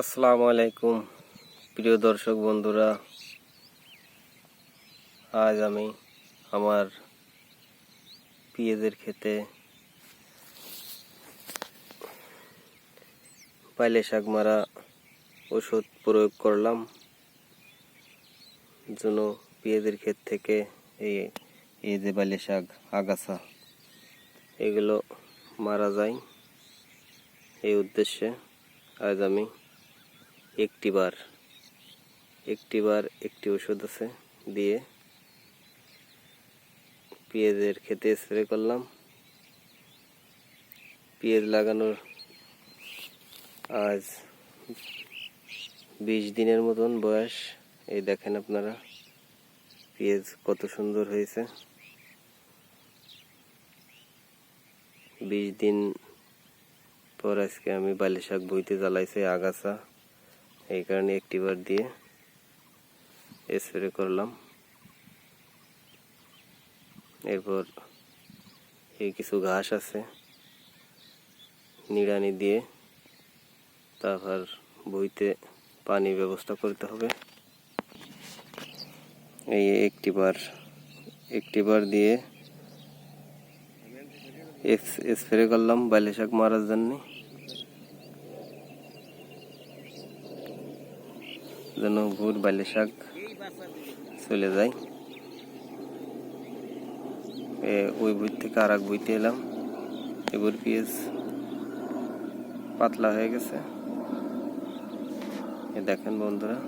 আসসালামু আলাইকুম, প্রিয় দর্শক বন্ধুরা। আজ আমি আমার পেঁয়াজের খেতে পাইলে শাক মারা ওষুধ প্রয়োগ করলাম। যেন পেঁয়াজের ক্ষেত থেকে এই এই যে বাইলে শাক, আগাছা, এগুলো মারা যায়। এই উদ্দেশ্যে আজ আমি একটি বার একটি বার একটি ওষুধ আছে দিয়ে পেঁয়াজের খেতে স্প্রে করলাম। পেঁয়াজ লাগানোর আজ বিশ দিনের মতন বয়স। এই দেখেন আপনারা পেঁয়াজ কত সুন্দর হয়েছে। বিশ দিন পর আজকে আমি বালি শাক বইতে জ্বালাইছি আগাছা। এই কারণে একটি বার দিয়ে স্প্রে করলাম। এরপর এই কিছু ঘাস আছে, নিড়ানি দিয়ে তারপর বইতে পানি ব্যবস্থা করতে হবে। এই একটি বার একটি বার দিয়ে স্প্রে করলাম বাইলে শাক মারার জন্য। যেন ভুর বাইলে শাক চলে যায়। ওই বই থেকে আর এক বইতে এলাম। এবার পেঁয়াজ পাতলা হয়ে গেছে। দেখেন বন্ধুরা